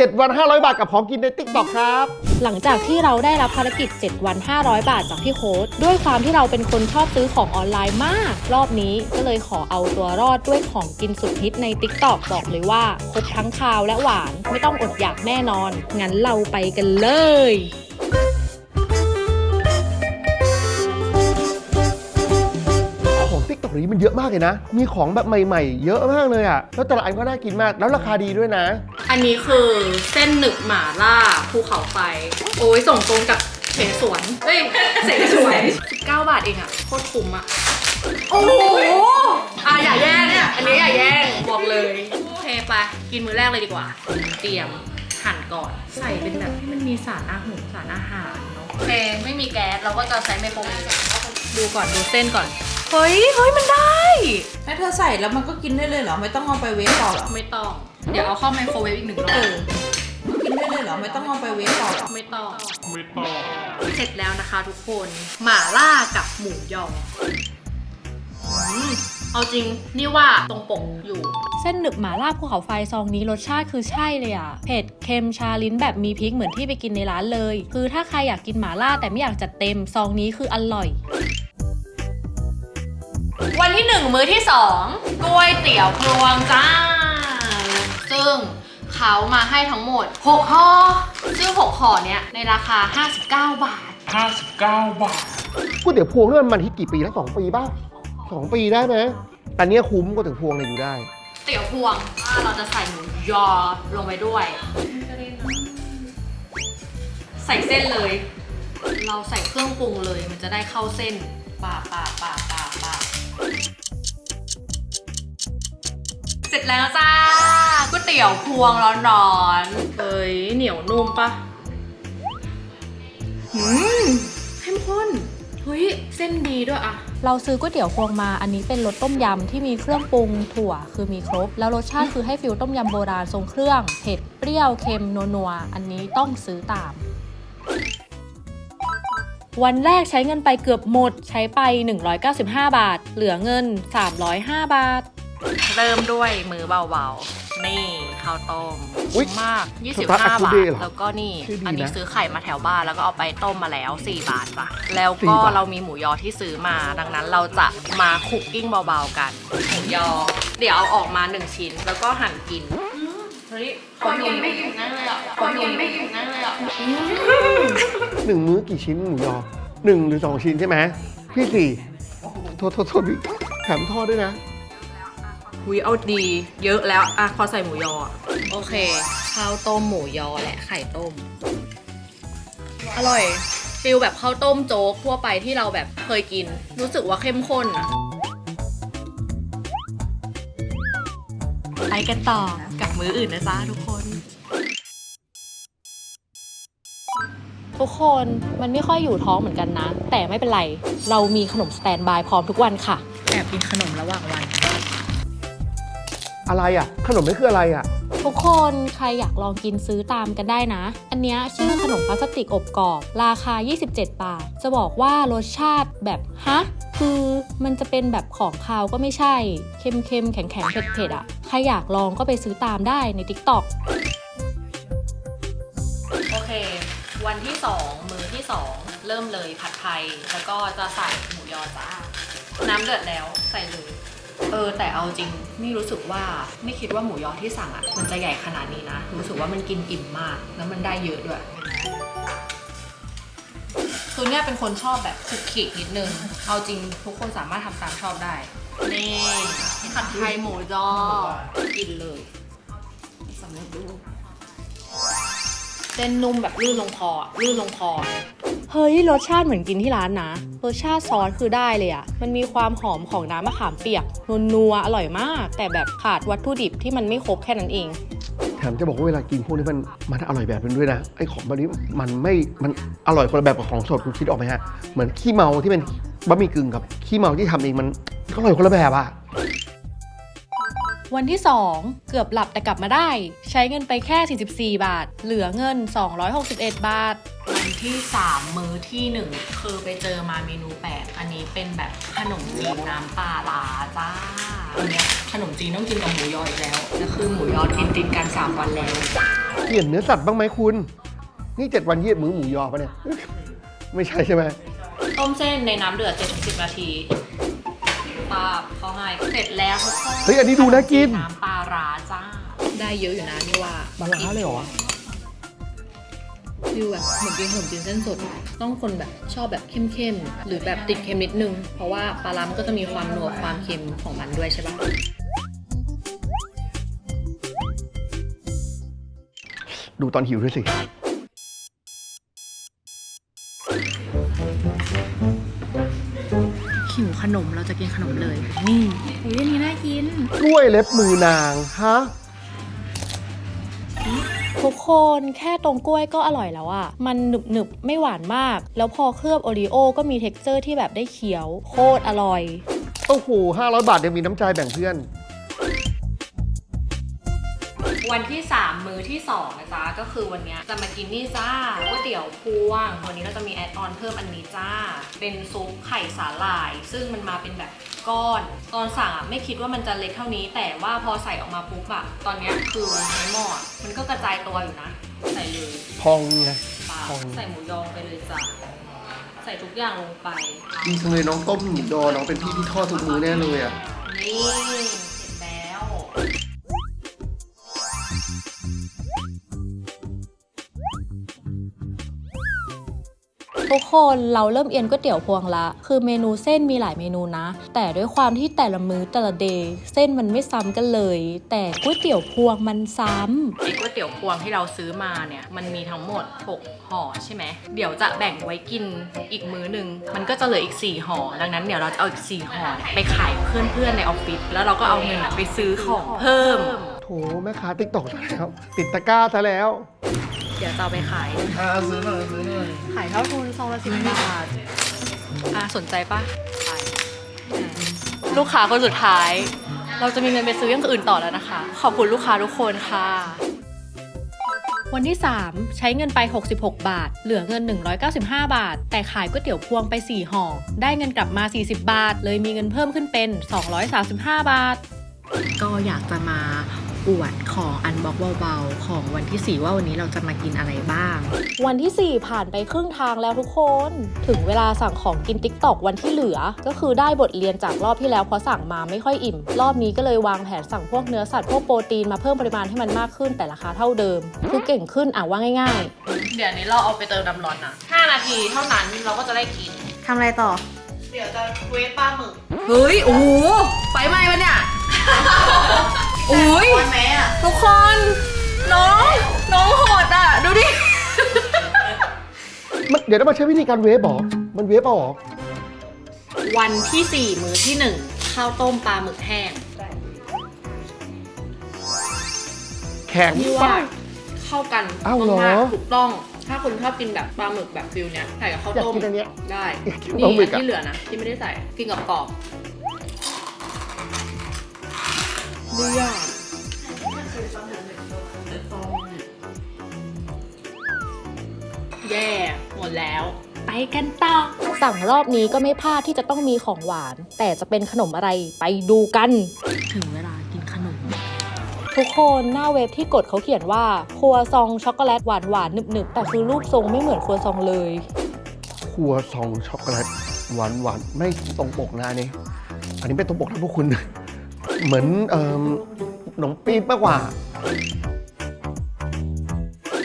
7 วัน 500 บาทกับของกินในติ๊กต็อกครับ หลังจากที่เราได้รับภารกิจ 7 วัน 500 บาทจากพี่โค้ดด้วยความที่เราเป็นคนชอบซื้อของออนไลน์มาก รอบนี้ก็เลยขอเอาตัวรอดด้วยของกินสุดฮิตในติ๊กต็อกบอกเลยว่าครบทั้งคาวและหวานไม่ต้องอดอยากแน่นอน งั้นเราไปกันเลย ของ t ิ k t o k นี้มันเยอะมากเลยนะ มีของแบบใหม่ๆ เยอะมากเลยอะแล้วแต่ละอันก็น่ากินมาก แล้วราคาดีด้วยนะ อันนี้คือเส้นหนึบหม่าล่าภูเขาไฟ โอ้ยส่งตรงจากเสสวนเอ้ยเสสวน19บาทเองอะโคตรคุ้มอะโอ้โหอะอย่าแย่งเนี่ยอันนี้อย่าแย่งบอกเลยโอเคไปกินมื้อแรกเลยดีกว่า เตรียมหั่นก่อน ใส่เป็นแบบที่มันมีสารอาหารสารอาหารเนาะโอเคไม่มีแก๊สเราก็จะใช้ไมโครเวฟดูก่อนดูเส้นก่อน เฮ้ย เฮ้ย มันได้ถ้าเธอใส่แล้วมันก็กินได้เลยเหรอ ไม่ต้องเอาไปเวฟต่อเหรอ ไม่ต้อง เดี๋ยวเอาเข้าไมโครเวฟอีกหนึ่งรอเอบ อกินได้เลยเหรอ ไม่ต้องเอาไปเวฟต่อเหรอ ไม่ต้อง ไม่ต้อง เสร็จแล้วนะคะทุกคน หม่าล่ากับหมูยออืมเอาจริง นี่ว่าตรงปกอยู่ เส้นหนึบหมาล่าภูเขาไฟซองนี้รสชาติคือใช่เลยอะเผ็ดเค็มชาลิ้นแบบมีพริกเหมือนที่ไปกินในร้านเลย คือถ้าใครอยากกินหมาล่าแต่ไม่อยากจัดเต็มซองนี้คืออร่อย วันที่หนึ่งมื้อที่สองก๋วยเตี๋ยวพลวงจ้า ซึ่งเขามาให้ทั้งหมด 6ห่อซึ่ง 6ห่อเนี้ยในราคา 59 บาท 59 บาท ก๋วยเตี๋ยวพวงนี่มันมันฮิตกี่ปีแล้วสองปีป่ะสองปีได้ไหมอันเนี้ยคุ้มก๋วยเตี๋ยวพวงเนี่ยอยู่ได้ เตี๋ยวพวงอ่าเราจะใส่หมูยอลงไปด้วย ใส่เส้นเลย เราใส่เครื่องปรุงเลย มันจะได้เข้าเส้นปาปาปาปาปา เสร็จแล้วจ้าก๋วยเตี๋ยวพวงร้อนๆเฮ้ยเหนียวนุ่มปะหืมเข้มข้นเฮ้ยเส้นดีด้วยอะเราซื้อก๋วยเตี๋ยวพวงมา อันนี้เป็นรสต้มยำที่มีเครื่องปรุงถั่วคือมีครบ แล้วรสชาติคือให้ฟิลต้มยำโบราณทรงเครื่อง เผ็ด เปรี้ยว เค็ม นัวๆ อันนี้ต้องซื้อตาม วันแรกใช้เงินไปเกือบหมด ใช้ไป 195 บาท เหลือเงิน 305 บาท เริ่มด้วยมือเบาๆ นี่ข้าวต้มอุ๊ยมาก 25สตาร์ทอัพบาท Today เหรอแล้วก็นี่ชื่อดีนะอันนี้ซื้อไข่มาแถวบ้านแล้วก็เอาไปต้มมาแล้ว 4 บาทจ้ะแล้วสี่ก็บาทเรามีหมูยอที่ซื้อมา ดังนั้นเราจะมาคุกกิ้งเบาๆกัน หมูยอ เดี๋ยวเอาออกมา 1 ชิ้น แล้วก็หั่นกินเฮ้ยคนกินไม่อิ่มนั่นเลยอะคนกินไม่อิ่มนั่นเลยอะหนึ่งมื้อกี่ชิ้นหมูยอหนึ่งหรือสองชิ้นใช่ไหมพี่สี่โทษโทษโทษพี่แถมทอดด้วยนะหุยเอาดี เยอะแล้วอะพอใส่หมูยออะโอเค ข้าวต้มหมูยอและไข่ต้ม อร่อยฟิลแบบข้าวต้มโจ๊กทั่วไปที่เราแบบเคยกิน รู้สึกว่าเข้มข้นอะ ไปกันต่อกับมื้ออื่นนะจ๊ะทุกคน ทุกคนมันไม่ค่อยอยู่ท้องเหมือนกันนะ แต่ไม่เป็นไร เรามีขนมสแตนด์บายพร้อมทุกวันค่ะ แอบกินขนมระหว่างวัน อะไรอะ ขนมนี่คืออะไรอะ ทุกคนใครอยากลองกินซื้อตามกันได้นะ อันเนี้ยชื่อขนมพลาสติกอบกรอบ ราคา 27 บาท จะบอกว่ารสชาติแบบฮะ คือมันจะเป็นแบบของคาวก็ไม่ใช่ เค็มๆ แข็งๆ เผ็ดๆ อะ ใครอยากลองก็ไปซื้อตามได้ใน TikTok โอเค วันที่ 2 มื้อที่ 2 เริ่มเลยผัดไทย แล้วก็จะใส่หมูยอจ้า น้ำเดือดแล้วใส่เลยเออแต่เอาจริงนี่รู้สึกว่าไม่คิดว่าหมูยอที่สั่งอะ มันจะใหญ่ขนาดนี้นะ รู้สึกว่ามันกินอิ่มมาก แล้วมันได้เยอะด้วย คือเนี่ยเป็นคนชอบแบบคลุกคลิกนิดนึง เอาจริงทุกคนสามารถทำตามชอบได้ นี่ผัดไทยหมูยอกินเลยสำเร็จรูปเส้นนุ่มแบบลื่นลงคออะลื่นลงคอ เฮ้ยรสชาติเหมือนกินที่ร้านนะรสชาติซอสคือได้เลยอะมันมีความหอมของน้ำมะขามเปียกนัวๆอร่อยมาก แต่แบบขาดวัตถุดิบที่มันไม่ครบแค่นั้นเอง แถมจะบอกว่าเวลากินพวกนี้มันมันอร่อยแบบนึงด้วยนะไอ้ของแบบนี้มันไม่มันอร่อยคนละแบบกับของสดคุณคิดออกไหมฮะเหมือนขี้เมาที่เป็นบะหมี่กึ่งกับขี้เมาที่ทำเองมันก็อร่อยคนละแบบอะวันที่ 2 เกือบหลับแต่กลับมาได้ ใช้เงินไปแค่ 44 บาท เหลือเงิน 261 บาท วันที่ 3 มื้อที่ 1 คือไปเจอมาเมนูแปลกอันนี้เป็นแบบขนมจีนน้ำปลาลาจ้าอันเนี้ยขนมจีนต้องกินกับหมูยออีกแล้วแล้วคือหมูยอกินติดกัน3วันแล้วเปลี่ยนเนื้อสัตว์บ้างไหมคุณ นี่เจ็ดวันเยียดมือหมูยอปะเนี่ย ไม่ใช่ใช่ไหมต้มเส้นในน้ำเดือด7-10นาทีปาบเขาให้เสร็จแล้วทุกคนเฮ้ยอันนี้ดูน่ากิน น้ำปลาร้าจ้า ได้เยอะอยู่นะนี่ว่าปลาร้าเลยเหรอ ฟิลแบบเหมือนกินขนมจีนเส้นสด ต้องคนแบบชอบแบบเข้มๆ หรือแบบติดเค็มนิดนึง เพราะว่าปลาร้ามันก็จะมีความนัวความเค็มของมันด้วยใช่ปะดูตอนหิวด้วยสิหิวขนมเราจะกินขนมเลย นี่อุ้ยอันนี้น่ากิน กล้วยเล็บมือนาง ฮะ ทุกคนแค่ตรงกล้วยก็อร่อยแล้วอะมันหนึบหนึบๆไม่หวานมาก แล้วพอเคลือบโอรีโอก็มีเท็กเจอร์ที่แบบได้เคี้ยว โคตรอร่อย โอ้โหห้าร้อยบาทยังมีน้ำใจแบ่งเพื่อน วันที่ 3 มื้อที่ 2 นะจ๊ะ ก็คือวันเนี้ยจะมากินนี่จ้าก๋วยเตี๋ยวพวง วันนี้เราจะมีแอดออนเพิ่มอันนี้จ้า เป็นซุปไข่สาหร่าย ซึ่งมันมาเป็นแบบ ก้อน ตอนสั่งอะไม่คิดว่ามันจะเล็กเท่านี้ แต่ว่าพอใส่ออกมาปุ๊บอะตอนเนี้ยคือในหม้ออะมันก็กระจายตัวอยู่นะ ใส่เลยพองไง ปลาของใส่หมูยองไปเลยจ้ะใส่ทุกอย่างลงไป ดีจังเลยน้องต้มหมูยอน้องเป็นพี่ที่ทอดทุกมือแน่เลยอะ นี่เสร็จแล้ว ทุกคนเราเริ่มเอียนก๋วยเตี๋ยวพวงละ คือเมนูเส้นมีหลายเมนูนะ แต่ด้วยความที่แต่ละมื้อแต่ละเดย์เส้นมันไม่ซ้ำกันเลย แต่ก๋วยเตี๋ยวพวงมันซ้ำไอ้ก๋วยเตี๋ยวพวงที่เราซื้อมาเนี่ยมันมีทั้งหมด 6ห่อใช่ไหมเดี๋ยวจะแบ่งไว้กินอีกมื้อหนึ่งมันก็จะเหลืออีก4ห่อดังนั้นเดี๋ยวเราจะเอาอีก4ห่อเนี่ยไปขายเพื่อนๆในออฟฟิศแล้วเราก็เอาเงินอะไปซื้อของเพิ่มโถแม่ค้าติ๊กตอกซะแล้วติดตะกร้าซะแล้ว เดี๋ยวจะเอาไปขายอ่าซื้อหน่อยซื้อหน่อยขายเท่าทุนซองละสิบบาท อะสนใจปะไปอืมลูกค้าคนสุดท้าย เราจะมีเงินไปซื้ออย่างอื่นต่อแล้วนะคะ ขอบคุณลูกค้าทุกคนค่ะ วันที่ 3 ใช้เงินไป 66 บาท เหลือเงิน 195 บาท แต่ขายก๋วยเตี๋ยวพวงไป 4ห่อ ได้เงินกลับมา 40 บาท เลยมีเงินเพิ่มขึ้นเป็น 235 บาท ก็อยากจะมา อวดของอันบ็อกเบาๆของวันที่ 4 ว่าวันนี้เราจะมากินอะไรบ้าง วันที่ 4 ผ่านไปครึ่งทางแล้วทุกคน ถึงเวลาสั่งของกินติ๊กตอกวันที่เหลือ ก็คือได้บทเรียนจากรอบที่แล้วเพราะสั่งมาไม่ค่อยอิ่ม รอบนี้ก็เลยวางแผนสั่งพวกเนื้อสัตว์พวกโปรตีนมาเพิ่มปริมาณให้มันมากขึ้นแต่ราคาเท่าเดิม คือเก่งขึ้นอะว่าง่ายเดี๋ยวนี้เราเอาไปเติมน้ำร้อนนะ5นาทีเท่านั้นเราก็จะได้กินทำอะไรต่อ เดี๋ยวจะเวฟปลาหมึก เฮ้ย โอ้โหไฟไหม้ปะเนี่ย โอ้ยวันไหมอะทุกคน น้องน้องโหดอะ ดูดิ มันเดี๋ยวต้องมาใช้วิธีการเวฟเหรอ มันเวฟเอาเหรอ วันที่ 4 มื้อที่ 1 ข้าวต้มปลาหมึกแห้งแข็งที่ว่าเข้ากันอ้าวเหรอมากๆถูกต้อง ถ้าคุณชอบกินแบบปลาหมึกแบบฟิลเนี้ยใส่กับข้าวอยากต้มกินอันเนี้ยได้อยากกินนี่ปลาหมึกอะอันที่เหลือนะที่ไม่ได้ใส่กินกับกรอบ ดีอะแย่หมดแล้ว ไปกันต่อๆสั่งรอบนี้ก็ไม่พลาดที่จะต้องมีของหวาน แต่จะเป็นขนมอะไรไปดูกัน ถึงเวลากินขนม ทุกคนหน้าเว็บที่กดเขาเขียนว่า ครัวซองช็อกโกแลตหวานหวานๆหนึบๆ แต่คือรูปทรงไม่เหมือนครัวซองเลย ครัวซองช็อกโกแลตหวานหวานไม่ตรงปกนะอันนี้อันนี้ไม่ตรงปกนะพวกคุณ เหมือนเอ่อขนมปี๊บมากกว่า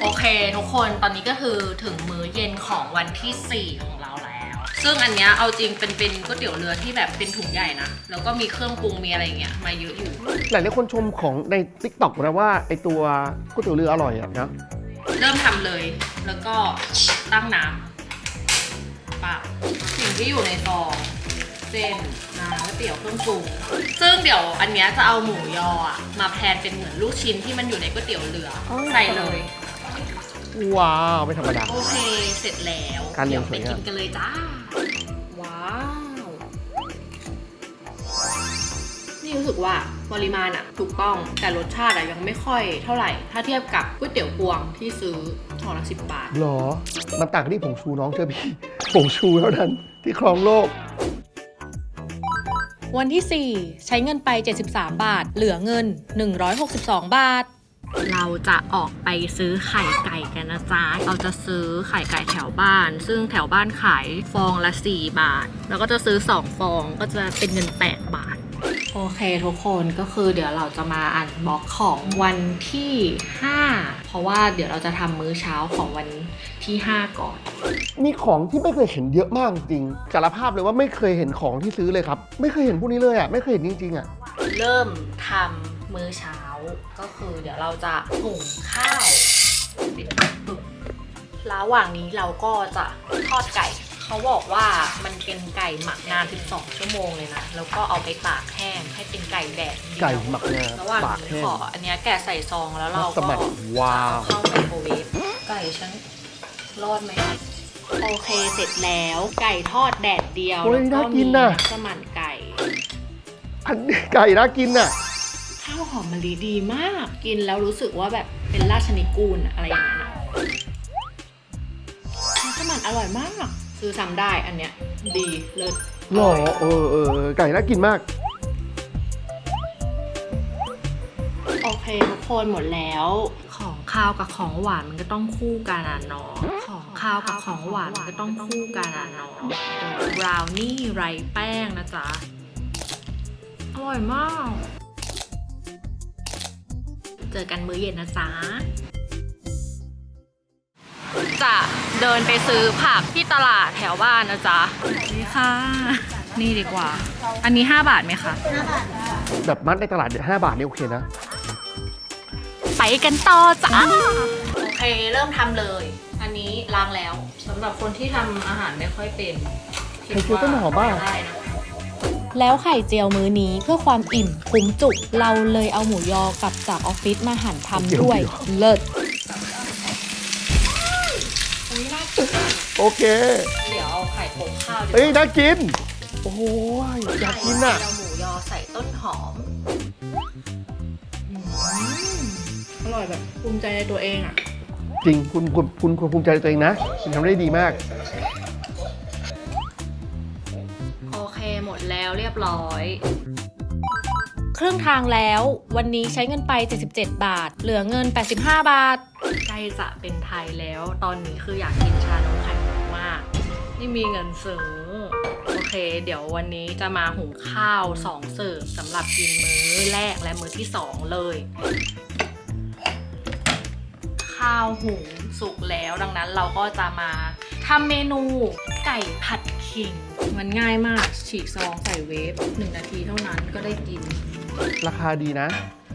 โอเค ทุกคนตอนนี้ก็คือถึงมื้อเย็นของวันที่ 4 ของเราแล้ว ซึ่งอันเนี้ยเอาจริงเป็นเป็นก๋วยเตี๋ยวเรือที่แบบเป็นถุงใหญ่นะ แล้วก็มีเครื่องปรุงมีอะไรอย่างเงี้ยมาเยอะอยู่ หลายๆคนชมของใน t ิ k t o k นะว่าไอตัวก๋วยเตี๋ยวเรืออร่อยอะนะ เริ่มทำเลย แล้วก็ตั้งน้ำปะสิ่งที่อยู่ในซอง เส้นน้ำก๋วยเตี๋ยวเครื่องปรุงซึ่งเดี๋ยวอันเนี้ยจะเอาหมูยออะมาแพลนเป็นเหมือนลูกชิ้นที่มันอยู่ในก๋วยเตี๋ยวเรือออใส่เลย ว้าวไม่ธรรมดา โอเค เสร็จแล้วการเรีเดี๋ยยนวสไปวยงาม กินกันเลยจ้า ว้าว นี่รู้สึกว่าปริมาณอะถูกต้องแต่รสชาติอะยังไม่ค่อยเท่าไหร่ ถ้าเทียบกับก๋วยเตี๋ยวพวงที่ซื้อห่อละสิบบาท หรอ มันต่างกันที่ผงชูน้องเชื่อพี่ ผงชูเท่านั้นที่ครองโลก วันที่ 4 ใช้เงินไป 73 บาท เหลือเงิน 162 บาท เราจะออกไปซื้อไข่ไก่กันนะจ๊ะ เราจะซื้อไข่ไก่แถวบ้าน ซึ่งแถวบ้านขายฟองละ 4 บาท แล้วก็จะซื้อ 2 ฟองก็จะเป็นเงิน 8 บาท โอเคทุกคนก็คือเดี๋ยวเราจะมาอ่านบล็อกของวันที่ 5 เพราะว่าเดี๋ยวเราจะทำมื้อเช้าของวันที่ 5 ก่อน มีของที่ไม่เคยเห็นเยอะมากจริงสารภาพเลยว่าไม่เคยเห็นของที่ซื้อเลยครับ ไม่เคยเห็นพวกนี้เลยอะไม่เคยเห็นจริงๆอะเริ่มทำมื้อเช้าก็คือ เดี๋ยวเราจะหุงข้าวระหว่างนี้เราก็จะทอดไก่ เขาบอกว่ามันเป็นไก่หมักนาน 12 ชั่วโมงเลยนะ แล้วก็เอาไปตากแห้งให้เป็นไก่แดดเดียวไก่หมักนานระหว่างตากแห้นี้งขออันเนี้ยแกะใส่ซองแล้วเรามัสก็มั่นว้าวเอเข้าไมโครเวฟไก่ฉันรอดไหมโอเคเสร็จแล้วไก่ทอดแดดเดียวโอ้ยแล้วก็น่ากิมีนน่ะ สมั่นไก่ อันนี้ไก่น่ากินอะ ข้าวหอมมะลิดีมาก กินแล้วรู้สึกว่าแบบเป็นราชนิกูลอะอะไรอย่างนั้นอะมัสมั่นอร่อยมาก ซื้อซ้ำได้อันเนี้ย ดีเลิศหรอเออเออเออไก่น่ากินมาก โอเคทุกคนหมดแล้ว ของข้าวกับของหวานมันก็ต้องคู่กันอะเนาะของข้าวกับของหวานมันก็ต้องคู่กันอะเนาะบราวนี่ไรแป้งนะจ๊ะ อร่อยมาก เจอกันมื้อเย็นนะจ๊ะ จะเดินไปซื้อผักที่ตลาดแถวบ้านนะจ๊ะนี่ค่ะ นี่ดีกว่า อันนี้ 5 บาทไหมคะ แบบมัดในตลาดเนี่ยห้าบาทนี่โอเคนะ ไปกันต่อจ้าโอเคเริ่มทำเลย อันนี้ล้างแล้วสำหรับคนที่ทำอาหารไม่ค่อยเป็นไข่เจียวต้นหอมบ้าง ได้นะแล้วไข่เจียวมื้อนี้เพื่อความอิ่มคุ้มจุก เราเลยเอาหมูยอกลับจากออฟฟิศมาหั่นทำด้วย เลิศ อุ้ยน่ากิน โอเค เดี๋ยวเอาไข่โปะข้าวดีกเอ้ยว่าน่ากิน โอ้โหอยากกินอะเอาหมูยอใส่ต้นหอมอืมอร่อยแบบภูมิใจในตัวเองอะ จริงคุณคุณคุณคุณภูมิใจในตัวเองนะคุณทำได้ดีมาก โอเคหมดแล้วเรียบร้อย ครึ่งทางแล้ว วันนี้ใช้เงินไป 77 บาท เหลือเงิน 85 บาท ใกล้จะเป็นไทยแล้ว ตอนนี้คืออยากกินชานมไข่มุกมากไม่มีเงินซื้อ โอเค เดี๋ยววันนี้จะมาหุงข้าวสองเสิร์ฟสำหรับกินมื้อแรกและมื้อที่สองเลย ข้าวหุงสุกแล้วดังนั้นเราก็จะมาทำเมนูไก่ผัดขิง มันง่ายมากฉีกซองใส่เวฟหนึ่งนาทีเท่านั้นก็ได้กิน ราคาดีนะ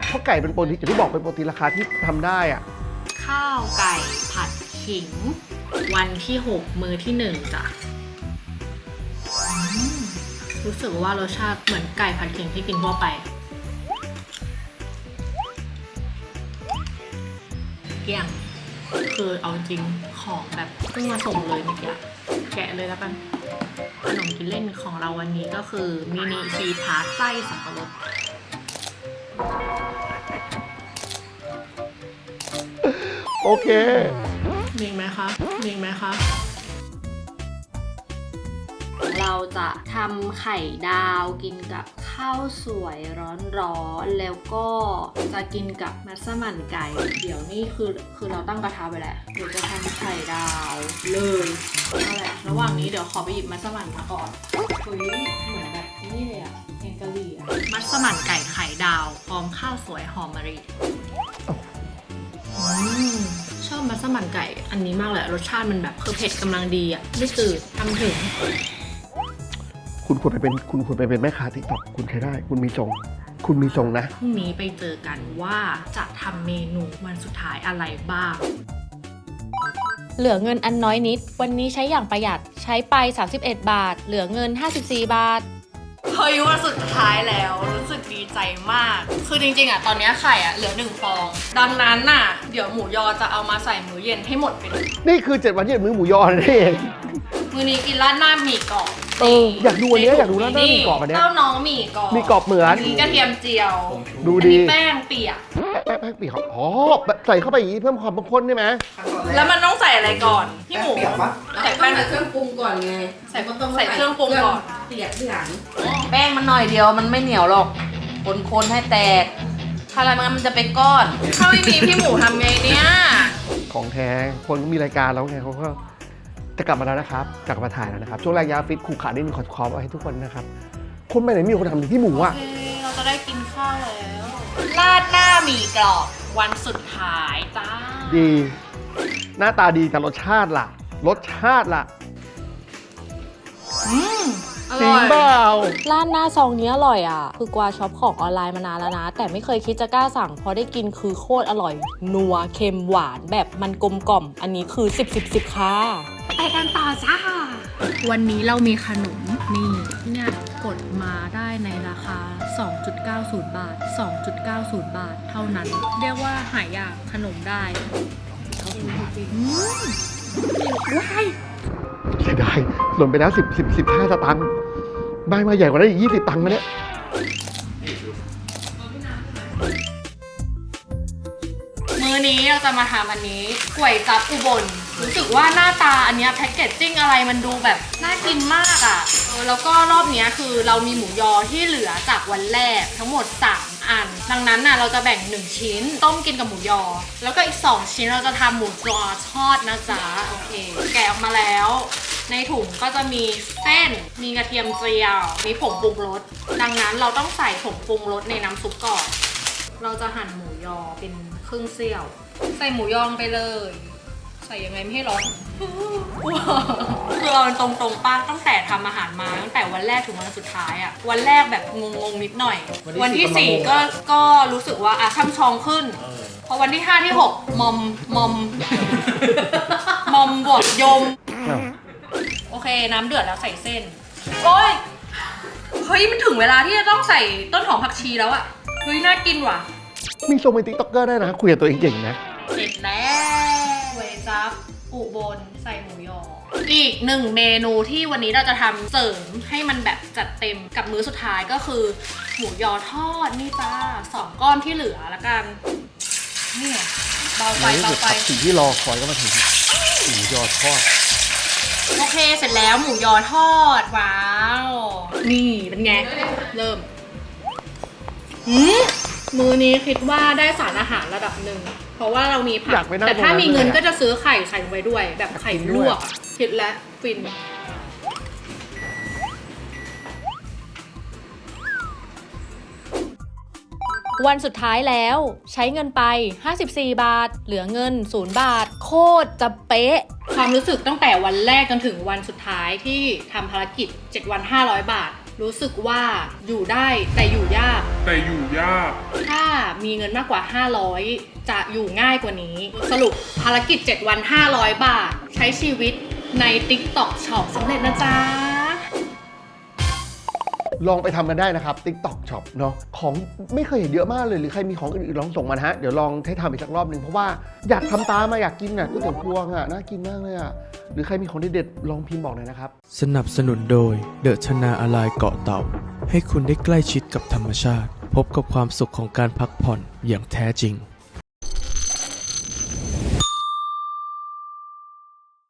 เพราะไก่เป็นโปรตีนอย่างที่บอกเป็นโปรตีนราคาที่ทำได้อะ ข้าวไก่ผัดขิง วันที่ 6 มือที่ 1 จ้ะ รู้สึกว่ารสชาติเหมือนไก่ผัดขิงที่กินทั่วไป เกลี้ยง คือเอาจริงของแบบเพิ่งมาส่งเลยเมื่อกี้แกะเลยแล้วกันขนมกินเล่นของเราวันนี้ก็คือมินิชีสทาร์ตไส้สับปะรด โอเค มีอีกไหมคะมีอีกไหมคะเราจะทำไข่ดาวกินกับข้าวสวยร้อนๆแล้วก็จะกินกับมัสมั่นไก่ เดี๋ยวนี่คือคือเราตั้งกระทะไปแล้วเดี๋ยวจะทำไข่ดาวเลยนั่นแหละระหว่างนี้เดี๋ยวขอไปหยิบมัสมั่นมาก่อนเฮ้ยเหมือนแบบนี่เลยอะแกงกะหรี่อะมัสมั่นไก่ไข่ดาวพร้อมข้าวสวยหอมมะลิอืม ชอบมัสมั่นไก่อันนี้มากเลยอะรสชาติมันแบบคือเผ็ดกำลังดีอะไม่จืดทำถึง คุณควรไปเป็นคุณควรไปเป็นแม่ค้าติ๊กต็อกคุณใช้ได้ คุณมีทรงคุณมีทรงนะพรุ่งนี้ไปเจอกันว่าจะทำเมนูวันสุดท้ายอะไรบ้าง เหลือเงินอันน้อยนิด วันนี้ใช้อย่างประหยัดใช้ไป 31 บาท เหลือเงิน 54 บาท เฮ้ยวันสุดท้ายแล้วรู้สึกดีใจมาก คือจริงๆอะตอนเนี้ยไข่อะเหลือหนึ่งฟอง ดังนั้นน่ะ เดี๋ยวหมูยอจะเอามาใส่มื้อเย็นให้หมดไปเลยนี่คือ7วันที่เป็นมื้อหมูยอนั่นเองมื้อนี้กินราดหน้าหมี่กรอบเอออยากดูอันเนี้ยอยากดูร้านหน้าหมีกรอบอันเนี้ยเต้าน้องหมี่กรอบมีกรอบเหมือนกระเทียมเจียว ดูอันดีนี้แป้งเปียก แป้งแป้งปีกอ๋อแบบใส่เข้าไปอย่างนี้เพิ่มความเข้มข้นใช่ไหมแล้วมันต้องใส่อะไรก่อนพี่หมูใส่แป้ง ใส่เครื่องปรุงก่อนไงใส่ใส่เครื่องปรุงก่อน เปียกที่หลังแป้งมันหน่อยเดียวมันไม่เหนียวหรอก คนๆให้แตก ถ้าอะไรมันมันจะเป็นก้อน ถ้าไม่มีพี่หมูทำไงเนี่ยของแท้คนก็มีรายการแล้วไงเขาก็จะกลับมาแล้วนะครับกลับมาถ่ายแล้วนะครับช่วงแรกยาฟิตขู่ขานิดนึงขอขอไว้ให้ทุกคนนะครับคนไปไหนมีคนทำพี่หมูอะโอเคเราจะได้กินข้าวแล้ว ราดหน้าหมี่กรอบวันสุดท้ายจ้า ดี หน้าตาดีแต่รสชาติล่ะ รสชาติล่ะอืมอจริร่งอยเปล่าร้านหน้าซองนี้อร่อยอะ คือกวาช็อปของออนไลน์มานานแล้วนะ แต่ไม่เคยคิดจะกล้าสั่งพอได้กินคือโคตรอร่อย นัวเค็มหวานแบบมันกลมกล่อม อันนี้คือ 10 10 10ค่ะ ไปกันต่อจ้า วันนี้เรามีขนมนี่เนี่ย กดมาได้ในราคา 2.90 บาท 2.90 บาทเท่านั้น เรียกว่าหายากขนมได้อืมว้ายเสียดายหล่นไปแล้วสิบสิบสิบห้าสตังค์ใบมาใหญ่กว่านั้นอีกยี่สิบตังค์มาเนี่ยมื้อนี้เราจะมาทำอันนี้ก๋วยจับอุบล รู้สึกว่าหน้าตาอันเนี้ยแพ็กเกจจิ้งอะไรมันดูแบบน่ากินมากอะ่ะเออแล้วก็รอบเนี้ยคือเรามีหมูยอที่เหลือจากวันแรกทั้งหมด 3 อัน ดังนั้นน่ะเราจะแบ่ง 1 ชิ้น ต้มกินกับหมูยอ แล้วก็อีก 2 ชิ้นเราจะทำหมูยอทอดนะจ๊ะโอเคแกะออกมาแล้ว ในถุงก็จะมีเส้น มีกระเทียมเจียว มีผงปรุงรส ดังนั้นเราต้องใส่ผงปรุงรสในน้ำซุปก่อน เราจะหั่นหมูยอเป็นครึ่งเสี้ยว ใส่หมูยอลงไปเลย ส่ยังไงไม่ให้ร้อนคือเอาตรงๆป้าตั้งแต่ทำอาหารมาตั้งแต่วันแรกถึงวันสุดท้ายอะวันแรกแบบงงๆนิดหน่อย วันที่สี่ก็ก็รู้สึกว่าอะช่ำชองขึ้น พอวันที่ห้าที่หกมอมมอม มอมบดยมอ้าวโอเค น้ำเดือดแล้วใส่เส้นโอ้ยเฮ้ยมันถึงเวลาที่จะต้องใส่ต้นหอมผักชีแล้วอะเฮ้ยน่ากินว่ะ มีทรงเป็นติ๊กต็อกเกอร์ได้นะคุยกับตัวเองเก่งนะ เสร็จแล้วเว จับอุบลใส่หมูยอ อีกหนึ่งเมนูที่วันนี้เราจะทำเสริมให้มันแบบจัดเต็มกับมื้อสุดท้ายก็คือ หมูยอทอดนี่จ้าสองก้อนที่เหลือละกันนี่เบาไฟนี่เบาคือไฟสิ่งที่รอคอยก็มาถึงหมูยอทอดโอเค เสร็จแล้วหมูยอทอด ว้าว นี่เป็นไง เริ่มอืมมือนี้คิดว่าได้สารอาหารระดับหนึ่ง เพราะว่าเรามีผัอยากไปนั่งแต่ถ้าตรงนั้นมีเงินเลยอะ ก็จะซื้อไข่ใส่ลงไปด้วย แบบไข่ลวกอะคิดแล้วฟิน วันสุดท้ายแล้วใช้เงินไป 54 บาท เหลือเงิน 0 บาท โคตรจะเป๊ะ ความรู้สึกตั้งแต่วันแรกจนถึงวันสุดท้ายที่ทำภารกิจ 7 วัน 500 บาท รู้สึกว่าอยู่ได้แต่อยู่ยาก แต่อยู่ยาก ถ้ามีเงินมากกว่า 500 จะอยู่ง่ายกว่านี้ สรุปภารกิจ 7 วัน 500 บาท ใช้ชีวิตใน TikTok Shop สำเร็จนะจ๊ะ ลองไปทำกันได้นะครับ TikTok Shop เนาะของไม่เคยเห็นเยอะมากเลยหรือใครมีของอื่นๆลองส่งมานะฮะเดี๋ยวลองให้ทำอีกสักรอบหนึ่งเพราะว่าอยากทำตามมาอยากกินอะก๋วยเตี๋ยวพวงอะน่ากินมากเลยอะหรือใครมีของเด็ดๆลองพิมพ์บอกหน่อยนะครับ สนับสนุนโดยเดอะชนาอลายเกาะเต่า ให้คุณได้ใกล้ชิดกับธรรมชาติ พบกับความสุขของการพักผ่อนอย่างแท้จริง